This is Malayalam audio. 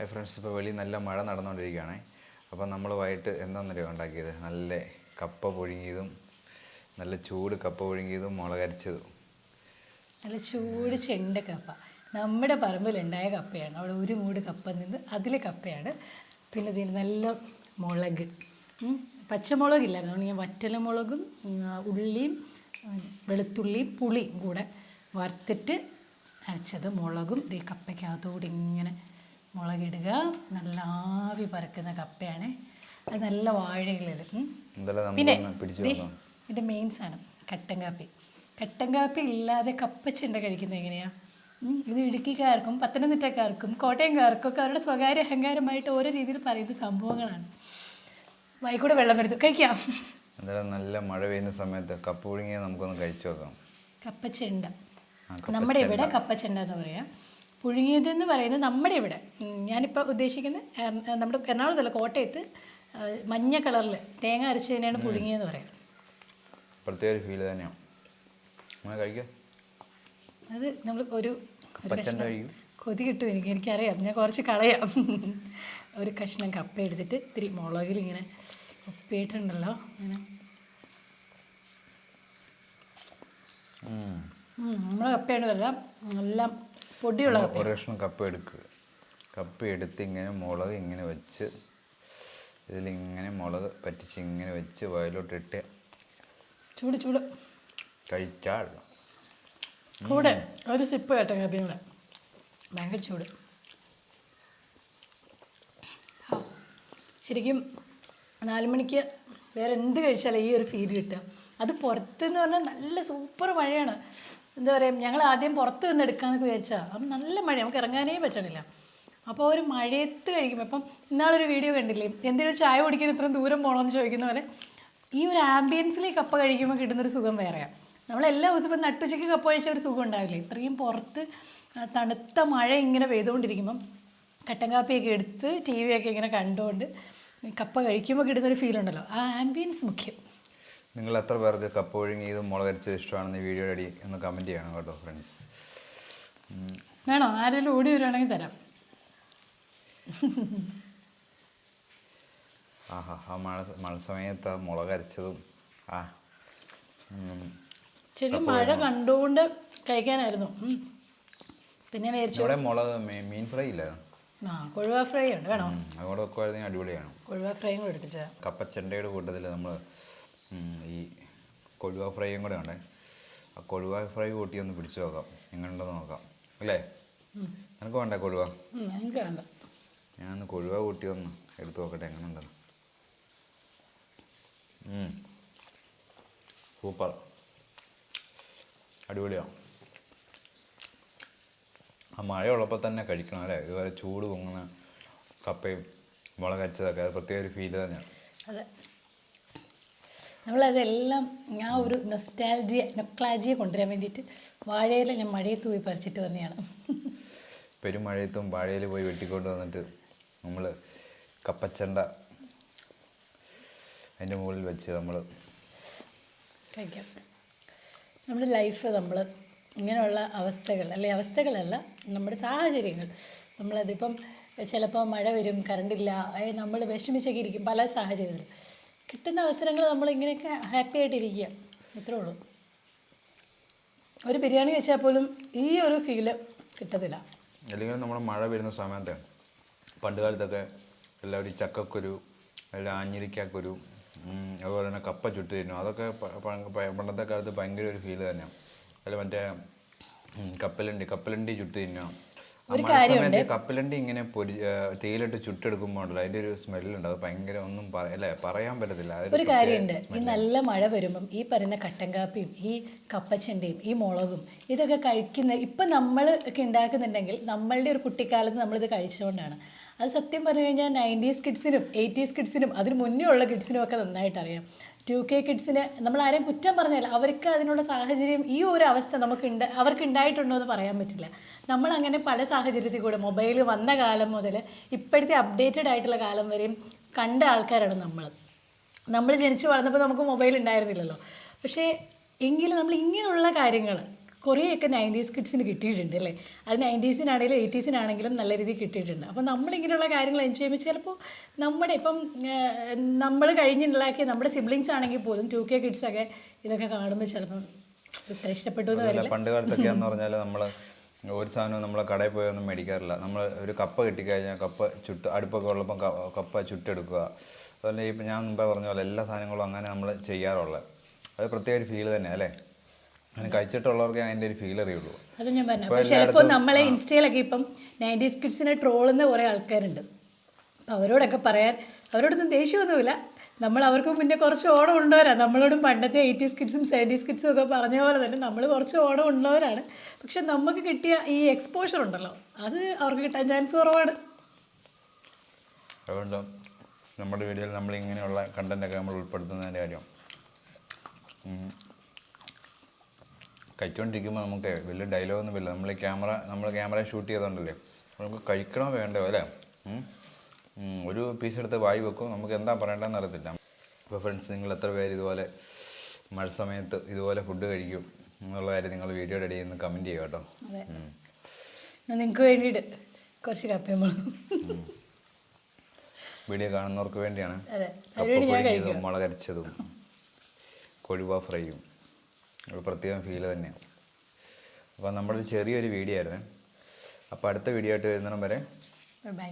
ഹായ് ഫ്രണ്ട്സ് ഇപ്പോൾ വെളിയിൽ നല്ല മഴ നടന്നുകൊണ്ടിരിക്കുകയാണ്. അപ്പോൾ നമ്മൾ വൈകിട്ട് എന്താണെന്നറിയോ ഉണ്ടാക്കിയത്? നല്ല കപ്പ പുഴുങ്ങിയതും നല്ല ചൂട് കപ്പ പുഴുങ്ങിയതും മുളകരച്ചതും. നല്ല ചൂട് ചെണ്ട കപ്പ. നമ്മുടെ പറമ്പിലുണ്ടായ കപ്പയാണ്. അവിടെ ഒരു മൂട് കപ്പ നിന്ന് അതിലെ കപ്പയാണ്. പിന്നെ ഇതിന് നല്ല മുളക്. പച്ചമുളകില്ലായിരുന്നു. അതുകൊണ്ട് ഞാൻ വറ്റലമുളകും മുളകും ഉള്ളിയും വെളുത്തുള്ളിയും പുളിയും കൂടെ വറുത്തിട്ട് അരച്ചത് മുളകും ഈ കപ്പയ്ക്കകത്തോടെ ഇങ്ങനെ മുളകിടുക. നല്ല ആവി പറക്കുന്ന കപ്പയാണ്. അത് നല്ല. എന്തായാലും പിന്നെ ഇതിന്റെ മെയിൻ സാധനം കട്ടൻ കാപ്പി. കട്ടൻ കാപ്പി ഇല്ലാതെ കപ്പച്ചുണ്ട കഴിക്കുന്നത് എങ്ങനെയാ? ഇത് ഇടുക്കിക്കാർക്കും പത്തനംതിട്ടക്കാർക്കും കോട്ടയംകാർക്കും ഒക്കെ അവരുടെ സ്വകാര്യ അഹങ്കാരമായിട്ട് ഓരോ രീതിയിൽ പറയുന്ന സംഭവങ്ങളാണ്. വായിക്കൂടെ വെള്ളം വരുന്നു. കഴിക്കാം. എന്തായാലും നല്ല മഴ പെയ്യുന്ന സമയത്ത് കപ്പ പുഴുങ്ങിയത് നമുക്കൊന്ന് കഴിച്ചു നോക്കാം. കപ്പച്ചെണ്ട. നമ്മുടെ ഇവിടെ കപ്പച്ചെണ്ട. എന്ന് പറയാം. പുഴുങ്ങിയതെന്ന് പറയുന്നത് നമ്മുടെ ഇവിടെ. ഞാനിപ്പോൾ ഉദ്ദേശിക്കുന്നത് നമ്മുടെ എറണാകുളത്തല്ല കോട്ടയത്ത് മഞ്ഞ കളറിൽ തേങ്ങ അരച്ചതിനാണ് പുഴുങ്ങിയെന്ന് പറയുന്നത് പ്രത്യേക ഫീൽ തന്നെയാണ് അത് നമ്മൾ ഒരു കൊതി കിട്ടും എനിക്ക്. എനിക്കറിയാം. ഞാൻ കുറച്ച് കളയാം. ഒരു കഷ്ണം കപ്പ എടുത്തിട്ട് ഇത്തിരി മുളകിൽ ഇങ്ങനെ ഉപ്പിയിട്ടുണ്ടല്ലോ അങ്ങനെ നമ്മുടെ കപ്പയാണ് വരാം എല്ലാം പൊടിയുള്ള കപ്പ ഒരു കഷ്ണം കപ്പ എടുക്കുക കപ്പ എടുത്ത് ഇങ്ങനെ മുളക് ഇങ്ങനെ വെച്ച് ഇതിലിങ്ങനെ മുളക് പറ്റിച്ച് ഇങ്ങനെ വെച്ച് വയലോട്ടിട്ട് ചൂട് ചൂട്. കഴിച്ചാൽ കൂടെ ഒരു സിപ്പ് കേട്ടോ കപ്പിയും കൂടെ ഭയങ്കര ചൂട്. ശരിക്കും നാല് മണിക്ക് വേറെ എന്ത് കഴിച്ചാലും ഈ ഒരു ഫീൽ കിട്ടുക. അത് പുറത്തെന്ന് പറഞ്ഞാൽ നല്ല സൂപ്പർ മഴയാണ്. എന്താ പറയുക ഞങ്ങൾ ആദ്യം പുറത്ത് നിന്ന് എടുക്കാമെന്നൊക്കെ വിചാരിച്ചാൽ അപ്പം നല്ല മഴ നമുക്ക് ഇറങ്ങാനേ പറ്റണില്ല. അപ്പോൾ ഒരു മഴയത്ത് കഴിക്കുമ്പോൾ ഇപ്പം ഇന്നാളൊരു വീഡിയോ കണ്ടില്ലേ എന്തെങ്കിലും ചായ കുടിക്കാൻ ഇത്രയും ദൂരം പോകണമെന്ന് ചോദിക്കുന്ന പോലെ ഈ ഒരു ആംബിയൻസിലേക്ക് കപ്പ കഴിക്കുമ്പോൾ കിട്ടുന്നൊരു സുഖം വേറെയാണ് നമ്മൾ എല്ലാ ദിവസവും ഇപ്പം നട്ടുച്ചയ്ക്ക് കപ്പ കഴിച്ച ഒരു സുഖം ഉണ്ടാവില്ലേ? ഇത്രയും പുറത്ത് തണുത്ത മഴ ഇങ്ങനെ പെയ്തുകൊണ്ടിരിക്കുമ്പം കട്ടൻ കാപ്പിയൊക്കെ എടുത്ത് ടി വി ഒക്കെ ഇങ്ങനെ കണ്ടുകൊണ്ട് കപ്പ കഴിക്കുമ്പോൾ കിട്ടുന്നൊരു ഫീൽ ഉണ്ടല്ലോ. ആ ആംബിയൻസ് മുഖ്യം. നിങ്ങൾ എത്ര പേർക്ക് കപ്പ പുഴുങ്ങിയതും മുളകരിച്ചത് ഇഷ്ടമാണെന്ന് ഈ വീഡിയോ അടി ഒന്ന് കമന്റ് ചെയ്യണം കേട്ടോ ഫ്രണ്ട്സ് വേണോ? ആരെങ്കിലും ഓടി വരുവാണെങ്കിൽ തരാം. ആഹാ ആ മഴ മഴ സമയത്ത് ആ മുളകരച്ചതും ആ. ശരിക്കും മഴ കണ്ടുകൊണ്ട് കഴിക്കാനായിരുന്നു. പിന്നെ ഇവിടെ മുളക് മീൻ ഫ്രൈ ഇല്ല? ആ കൊഴുവ ഫ്രൈ ഉണ്ട്. വേണോ? വെക്കുവായിരുന്നെങ്കിൽ അടിപൊളിയാണ് കൊഴുവ ഫ്രൈയും കൂടെ എടുത്തിട്ട് കപ്പച്ചണ്ടയുടെ കൂട്ടത്തിൽ നമ്മൾ ഈ കൊഴുവ ഫ്രൈയും കൂടെ ഉണ്ട്. ആ കൊഴുവ ഫ്രൈ കൂട്ടി ഒന്ന് പിടിച്ചു നോക്കാം. എങ്ങനെയുണ്ടെന്ന് നോക്കാം. അല്ലേ? നിനക്ക് വേണ്ട കൊഴുവ? ഞാൻ എനിക്ക് വേണ്ട. ഞാനൊന്ന് കൊഴുവ കൂട്ടി ഒന്ന് എടുത്തു നോക്കട്ടെ എങ്ങനെയുണ്ടെന്ന്. സൂപ്പർ. അടിപൊളിയാണ് ആ മഴയുള്ളപ്പോൾ തന്നെ കഴിക്കണം അല്ലേ? ഇതുവരെ ചൂട് പൊങ്ങുന്ന കപ്പയും മുളകരച്ചതൊക്കെ അത് പ്രത്യേക ഒരു ഫീൽ തന്നെയാണ് അതെ. നമ്മളതെല്ലാം ഞാൻ ഒരു നൊസ്റ്റാലജിയ നൊക്ലാജിയെ കൊണ്ടുവരാൻ വേണ്ടിയിട്ട് വാഴയില ഞാൻ മഴയത്ത് പോയി പറിച്ചിട്ട് വന്നതാണ്. പെരുമഴയത്തും വാഴയിൽ പോയി വെട്ടിക്കൊണ്ട് വന്നിട്ട് നമ്മൾ കപ്പച്ചണ്ട അതിന്റെ മുകളിൽ വെച്ച് നമ്മൾ കഴിക്കാം. നമ്മുടെ ലൈഫ് നമ്മൾ ഇങ്ങനെയുള്ള അവസ്ഥകൾ അല്ലെ അവസ്ഥകളല്ല നമ്മുടെ സാഹചര്യങ്ങൾ. നമ്മളതിപ്പം ചിലപ്പോൾ മഴ വരും കറണ്ടില്ല നമ്മൾ വിഷമിച്ചൊക്കെ ഇരിക്കും പല സാഹചര്യത്തിൽ കിട്ടുന്ന അവസരങ്ങൾ നമ്മൾ ഇങ്ങനെയൊക്കെ ഹാപ്പി ആയിട്ടിരിക്കുക. ഇത്രേ ഉള്ളൂ. ഒരു ബിരിയാണി കഴിച്ചാൽ പോലും ഈ ഒരു ഫീൽ കിട്ടത്തില്ല. അല്ലെങ്കിൽ നമ്മൾ മഴ വരുന്ന സമയത്ത് പണ്ട് കാലത്തൊക്കെ എല്ലാവരും ചക്കക്കുരു അല്ലെങ്കിൽ ആഞ്ഞിരിക്കാക്കുരു അതുപോലെ തന്നെ കപ്പ ചുട്ട് തിന്നു അതൊക്കെ പണ്ടത്തെ കാലത്ത് ഭയങ്കര ഒരു ഫീൽ തന്നെയാണ്. അതിൽ മറ്റേ കപ്പലണ്ടി കപ്പലണ്ടി ചുട്ട് തിന്നുക ആ ഒരു കപ്പലണ്ടി ഇങ്ങനെ പൊരി തേയിലിട്ട് ചുട്ടെടുക്കുമ്പോൾ ഉണ്ടല്ലോ അതിന്റെ ഒരു സ്മെല്ലുണ്ട്. അത് ഭയങ്കര ഒന്നും അല്ലേ പറയാൻ പറ്റത്തില്ല. ഒരു കാര്യമുണ്ട്. ഈ നല്ല മഴ വരുമ്പം ഈ പറയുന്ന കട്ടൻ കാപ്പിയും ഈ കപ്പച്ചണ്ടയും ഈ മുളകും ഇതൊക്കെ കഴിക്കുന്ന ഇപ്പം നമ്മൾ ഒക്കെ ഉണ്ടാക്കുന്നുണ്ടെങ്കിൽ നമ്മളുടെ ഒരു കുട്ടിക്കാലത്ത് നമ്മളിത് കഴിച്ചുകൊണ്ടാണ്. അത് സത്യം പറഞ്ഞു കഴിഞ്ഞാൽ നയന്റീസ് കിഡ്സിനും എയ്റ്റീസ് കിഡ്സിനും അതിന് മുന്നേ ഉള്ള കിഡ്സിനും ഒക്കെ നന്നായിട്ട് അറിയാം. ടു കെ കിഡ്സിന് നമ്മൾ ആരെയും കുറ്റം പറഞ്ഞാൽ അവർക്ക് അതിനുള്ള സാഹചര്യം ഈ ഒരു അവസ്ഥ നമുക്ക് ഉണ്ട് അവർക്ക് ഉണ്ടായിട്ടുണ്ടോ എന്ന് പറയാൻ പറ്റില്ല. നമ്മൾ അങ്ങനെ പല സാഹചര്യത്തിൽ കൂടെ മൊബൈൽ വന്ന കാലം മുതൽ ഇപ്പോഴത്തെ അപ്ഡേറ്റഡ് ആയിട്ടുള്ള കാലം വരെയും കണ്ട ആൾക്കാരാണ് നമ്മൾ നമ്മൾ ജനിച്ച് വളർന്നപ്പോൾ നമുക്ക് മൊബൈൽ ഉണ്ടായിരുന്നില്ലല്ലോ. പക്ഷേ എങ്കിലും നമ്മൾ ഇങ്ങനെയുള്ള കാര്യങ്ങൾ കുറേയൊക്കെ നയന്റീസ് കിഡ്സിന് കിട്ടിയിട്ടുണ്ട് അല്ലേ? അത് നയന്റീസിനാണെങ്കിലും എയ്റ്റീസിനാണെങ്കിലും നല്ല രീതിയിൽ കിട്ടിയിട്ടുണ്ട്. അപ്പോൾ നമ്മളിങ്ങനെയുള്ള കാര്യങ്ങൾ എൻജോയ് ചെയ്യുമ്പോൾ ചിലപ്പോൾ നമ്മുടെ ഇപ്പം നമ്മൾ കഴിഞ്ഞുണ്ടാക്കിയ നമ്മുടെ സിബ്ലിങ്സ് ആണെങ്കിൽ പോലും ടു കെ കിഡ്സൊക്കെ ഇതൊക്കെ കാണുമ്പോൾ ചിലപ്പം ഇത്ര ഇഷ്ടപ്പെട്ടു എന്ന് അതല്ല വരില്ല. പണ്ട് കാലത്തൊക്കെ എന്ന് പറഞ്ഞാൽ നമ്മൾ ഒരു സാധനവും നമ്മൾ കടയിൽ പോയി ഒന്നും മേടിക്കാറില്ല. നമ്മൾ ഒരു കപ്പ കിട്ടിക്കഴിഞ്ഞാൽ കപ്പ ചുട്ട് അടുപ്പൊക്കെ ഉള്ളപ്പം കപ്പ ചുട്ടെടുക്കുക. അതുപോലെ ഇപ്പം ഞാൻ മുമ്പേ പറഞ്ഞ പോലെ എല്ലാ സാധനങ്ങളും അങ്ങനെ നമ്മൾ ചെയ്യാറുള്ളത്. അത് പ്രത്യേക ഒരു ഫീൽ തന്നെ അല്ലേ? അങ്ങനെ കഴിച്ചിട്ടുള്ളവർക്ക് അതിന്റെ ഒരു ഫീൽ അറിയുള്ളൂ. അത് ഞാൻ പറഞ്ഞു. അപ്പോൾ ചിലപ്പോൾ നമ്മളെ ഇൻസ്റ്റയിലൊക്കെ ഇപ്പം നയന്റീസ് കിഡ്സിനെ ട്രോളുന്ന കുറേ ആൾക്കാരുണ്ട്. അപ്പോൾ അവരോടൊക്കെ പറയാൻ അവരോടൊന്നും ദേഷ്യമൊന്നുമില്ല. നമ്മൾ അവർക്ക് മുന്നേ കുറച്ച് ഓണം ഉള്ളവരാണ് നമ്മളോടും പണ്ടത്തെ എയ്റ്റീസ് കിഡ്സും സെവന്റീസ് കിഡ്സും ഒക്കെ പറഞ്ഞ പോലെ തന്നെ നമ്മൾ കുറച്ച് ഓണം ഉള്ളവരാണ്. പക്ഷെ നമുക്ക് കിട്ടിയ ഈ എക്സ്പോഷർ ഉണ്ടല്ലോ അത് അവർക്ക് കിട്ടാൻ ചാൻസ് കുറവാണ്. അതുകൊണ്ട് നമ്മുടെ വീഡിയോയിൽ നമ്മൾ ഇങ്ങനെയുള്ള കണ്ടന്റൊക്കെ നമ്മൾ ഉൾപ്പെടുത്തുന്നതിന്റെ കാര്യം. കഴിച്ചുകൊണ്ടിരിക്കുമ്പോൾ നമുക്ക് വലിയ ഡയലോഗൊന്നും ഇല്ല. നമ്മൾ ക്യാമറ നമ്മൾ ക്യാമറ ഷൂട്ട് ചെയ്തോണ്ടല്ലേ? നമുക്ക് കഴിക്കണോ വേണ്ടോ അല്ലേ. ഒരു പീസ് എടുത്ത് വായി വെക്കും. നമുക്ക് എന്താ പറയേണ്ടതെന്ന് അറിയത്തില്ല. അപ്പോൾ ഫ്രണ്ട്സ് നിങ്ങൾ എത്ര പേര് ഇതുപോലെ മഴ സമയത്ത് ഇതുപോലെ ഫുഡ് കഴിക്കും എന്നുള്ള കാര്യം നിങ്ങൾ വീഡിയോ ഇടയിൽ നിന്ന് കമന്റ് ചെയ്യുക കേട്ടോ. നിങ്ങൾക്ക് വേണ്ടിയിട്ട് കുറച്ച് കപ്പയും വീഡിയോ കാണുന്നവർക്ക് വേണ്ടിയാണ്. കപ്പ മുളകരച്ചതും കൊഴുവ ഫ്രൈയും. ഒരു പ്രത്യേകം ഫീൽ തന്നെയാണ് അപ്പോൾ നമ്മുടെ ചെറിയൊരു വീഡിയോ ആയിരുന്നു. അപ്പോൾ അടുത്ത വീഡിയോ ആയിട്ട് വരുന്നിടം വരെ ബൈ